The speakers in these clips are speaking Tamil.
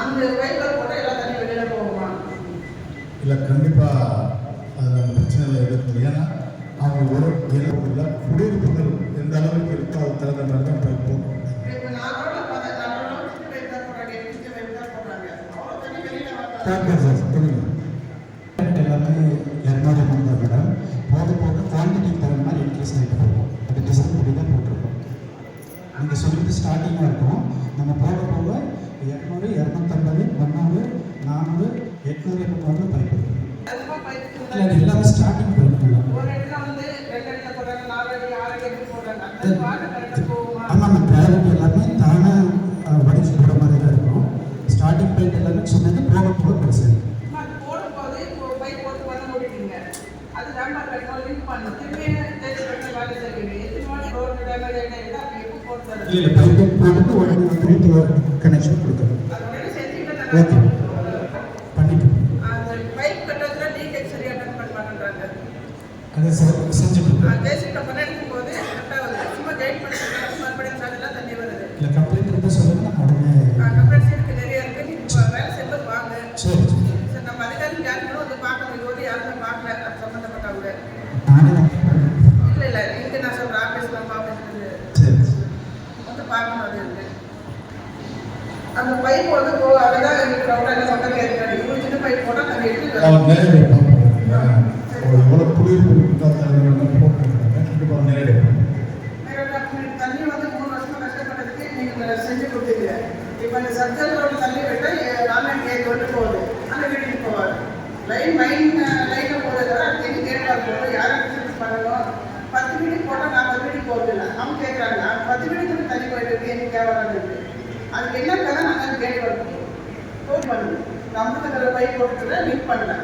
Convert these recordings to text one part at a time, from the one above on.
அந்த பைப்பில் போட்டால் எல்லா தண்ணி வெளியில் போகுமா? இல்லை கண்டிப்பாக அதில் அந்த பிரச்சனையில் எடுத்து ஏன்னா அவங்க ஒரு இல்லை குடியிருப்புகள் எந்த அளவுக்கு இருக்கோ அது தகுந்த மாதிரி தான் பைப் எல்லாமே இரநூறு நம்பர் மேடம் போக போக குவான்டிட்டி தகுந்த மாதிரி இன்க்ரீஸ் ஆகிட்டு போகும். அது டிசைன் படி தான் போட்டிருக்கோம். நீங்கள் சொல்லிட்டு ஸ்டார்டிங்காக இருக்கும். நம்ம போக போக இரநூறு இரநூத்தம்பது முந்நூறு நானூறு எட்நூறு எட்நூறு பைப் இருக்கு அதிகமாக பைப் இல்லை அது எல்லாமே ஸ்டார்டிங் பைப் மேடம் ஒரு இடத்துல வந்து ரெண்டு இடத்துல போடுறாங்க நாலு அடி ஆறு அடி எப்படி போடுறாங்க அந்த வாட்டர் கரெக்டாக போகுமா ஆமாம் நம்ம கிராவிட்டி எல்லாமே தானாக வடிச்சு போட மாதிரி தான் இருக்கும் ஸ்டார்டிங் பைப் எல்லாமே சொன்னது போக போக பெருசாக சும்மா அது போடும்போது இப்போ பைப் போட்டு பண்ண முடியுங்க அது ரம்பர் கட்டணும் லிங்க் பண்ணணும் திரும்பி தேய்ச்சி கட்ட வேலை செய்வீங்க எத்தனை வாட்டி ரோடு டேமேஜ் ஆகிட்டா இல்லை அப்போ எப்போ போட்டு தருது இல்லை பைப் போட்டுட்டு உடனே திருப்பி கனெக்ஷன் கொடுக்குறோம் அது ஓகே பண்ணிட்டு அந்த பைப் கட்டுறதுல லீக்கேஜ் சரியாக அட்டன் பண்ண மாட்டேன்றாங்க அதை செ- செஞ்சுட்டு தேய்ச்சிக்கிட்ட பண்ண எடுக்கும்போது கரெக்டாக வருது சும்மா கைட் பண்ணி மறுபடியும் சார்ஜெல்லாம் தண்ணி வருது இல்லை கம்ப்ளைண்ட் இருந்தால் சொல்லுங்க நம்ம உடனே கம்ப்ளைண்ட்ஸ் இருக்கு நிறைய இருக்கு நீங்கள் வேலை செய்யும்போது வாங்க சரி சரி. சரி நம்ம அதிகாரி யாருக்கும் வந்து பார்க்கணும் இது வந்து யாருமே பார்க்கல அது சம்மந்தப்பட்டவங்க நானே வந்து- இல்லை இல்லை இங்கே நான் சொல்கிறேன் ஆஃபீஸ் நம்ம ஆஃபீஸ் சரி வந்து பார்க்கணும் அது இருக்கு அந்த பைப் வந்து போ அதுதான் எங்களுக்கு ரவுண்டாக சொந்தம் கேட்குறாரு இவ்வளோ சின்ன பைப் போட்டால் தண்ணி எடுத்து அவன் நேரடியாக பார்ப்பாங்க எவ்வளோ குடியிருப்பு இருக்கோ தகுந்த போட்டுருக்காங்க கண்டிப்பாக நேரடியாக பார்ப்பாங்க. தண்ணி வந்து மூணு வருஷமா கஷ்டப்பட்டதுக்கு நீங்கள் செஞ்சு இப்போ இந்த சர்ஜர் ரோடு தண்ணி விட்டா ஆன்லைன் கேட் வந்து போகுது அந்த வீட்டுக்கு போவார் லைன் லைனில் போகிறத தண்ணி கேட்டாக போகும் யாரும் பிசினஸ் பண்ணணும் பத்து வீட்டுக்கு போட்டால் நான் பத்து வீட்டுக்கு போகிறது இல்லை அவங்க கேட்குறாங்க பத்து வீட்டுக்கு தண்ணி போயிட்டு இருக்கு எனக்கு தேவையான இருக்கு அதுக்கு என்ன கதை நாங்கள் கேட் வரணும் ஃபோன் பண்ணுங்க நம்மளுக்கு பை போட்டுட்டு லிங்க் பண்ணல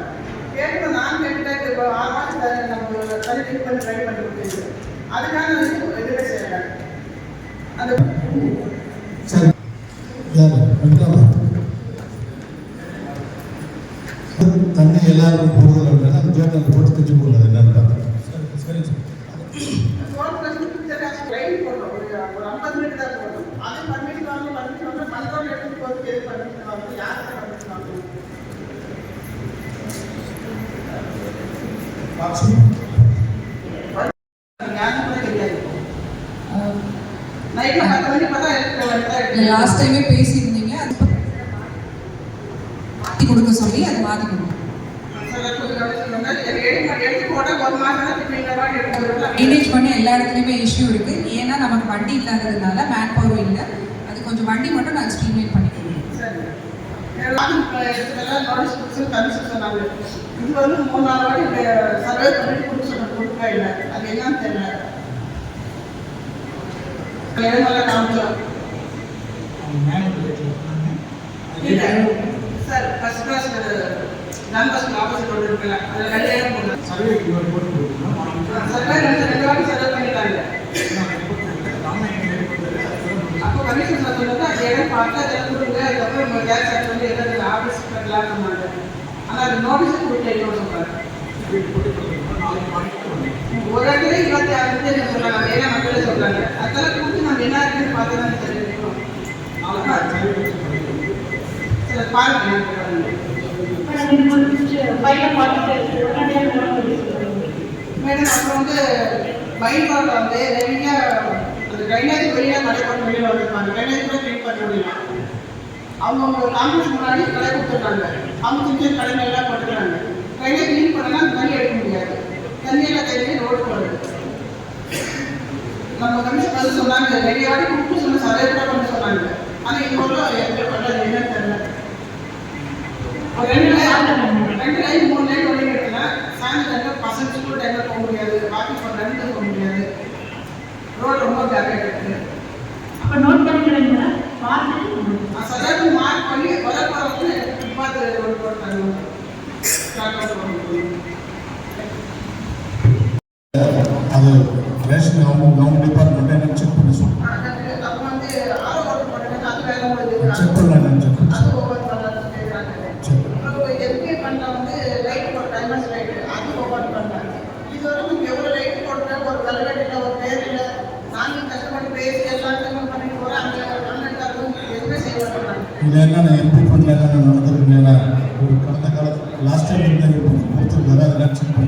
கேட்கணும் நான் கேட்டுட்டேன் இப்போ ஆறு மாதம் நம்ம தனி லிங்க் பண்ணி ட்ரை பண்ணி கொடுத்துருக்கு அதுக்கான இதுவே செய்யறாங்க அந்த தன்னை யாரு போது தண்ணி எல்லாருக்கும் போகிறதுல இருந்தாலும் அந்த ஜோட்டல் போட்டு தச்சு போடுறது என்னன்னு பார்த்தேன் சரி சரி ஃபோன் பண்ணி ட்ரைன் போடுறோம் ஒரு ஒரு ஐம்பது மினிட் தான் போடுறோம் அதே பண்ணிட்டு வாங்க பண்ணிட்டு வாங்க மண்டபம் எடுத்துட்டு போகிறது எது பண்ணிட்டு வாங்க யாருக்கு பண்ணிட்டு வாங்க பாக்ஸ் யாருக்கும் கூட தெரியாது நைட்டில் பத்து மணி பார்த்தா எடுத்து லாஸ்ட் டைமே பேசியிருந்தீங்க அது மாற்றி கொடுக்க சொல்லி அது மாற்றி. மெயின்டைன் பண்ண எல்லா இடத்துலையுமே இஷ்யூ இருக்கு. ஏன்னா நமக்கு வண்டி இல்லாததுனால மேன் பவர் இல்லை. அது கொஞ்சம் வண்டி மட்டும் நாங்கள் ஸ்ட்ரீம்லைன் பண்ணி notice கொடுத்து கமிஷன் சொன்னாங்க. இது வந்து மூணு நாலு வாட்டி survey பண்ணிட்டு கொடுக்க சொன்ன- கொடுக்கவே இல்லை. அது என்னன்னு தெரியல. இடமெல்லாம் காமிச்சோம். இல்ல. சார், அதுல ரெண்டு ரெண்டு- வாட்டி பண்ணிட்டாங்க. பார்த்தா அதை கொடுங்க அதுக்கப்புறம் நம்ம கேஸ் ஆக்ட் வந்து எதாவது ஆஃபீஸ் பண்ணலாம் சொன்னாங்க ஆனால் அது நோட்டீஸ் கொடுக்கல இன்னொரு சொல்கிறாங்க ஒரு இடத்துல இருபத்தி ஆறு தேதி சொல்கிறாங்க அது ஏன்னா மக்களே சொல்கிறாங்க அதெல்லாம் கொடுத்து நம்ம என்ன இருக்குன்னு பார்த்து தான் தெரிஞ்சுக்கணும் சில பாருங்க மேடம் அப்புறம் வந்து பயன்பாடு வந்து நிறைய அந்த ட்ரைனேஜ் வெளியே கடைப்பட்டு வெளியில் வந்திருப்பாங்க ட்ரைனேஜ் கூட க்ளீன் பண்ண முடியல. அவங்க அவங்க காம்பவுண்ட் முன்னாடி கடை கொடுத்துருக்காங்க. அவங்க கொஞ்சம் கடைங்க எல்லாம் பண்ணுறாங்க கையில க்ளீன் பண்ணலாம் தண்ணி எடுக்க முடியாது. தண்ணியெல்லாம் கையிலே ரோடு போடுறது நம்ம கமிஷன் பதில் சொன்னாங்க நிறைய வாட்டி கூப்பிட்டு சொன்ன சதவீதம் பண்ண சொன்னாங்க. ஆனால் இப்போ மட்டும் எப்படி பண்ணுறது என்னன்னு தெரியல. ஒரு ரெண்டு லைன் ரெண்டு லைன் மூணு லைன் ஒன்று எடுத்தேன் சாயந்தரம் பசங்க ஸ்கூல் டைமில் போக முடியாது. வாக்கிங் பண்ண போக முடியாது ரோடு ரொம்ப பேக் ஆகிட்டு அப்ப நோட் பண்ணிக்கிறீங்களா பார்த்து நான் சதாக்கு மார்க் பண்ணி பார்த்து ரோடு போட்டாங்க. அது ரேஷன் அவங்க அவங்க ఈ నెల ఎంపీ పొందలేదని అందరికీ నేను కొంతకాలం లాస్ట్ టైం ఎంత గుర్తుంది కదా అది నచ్చింది.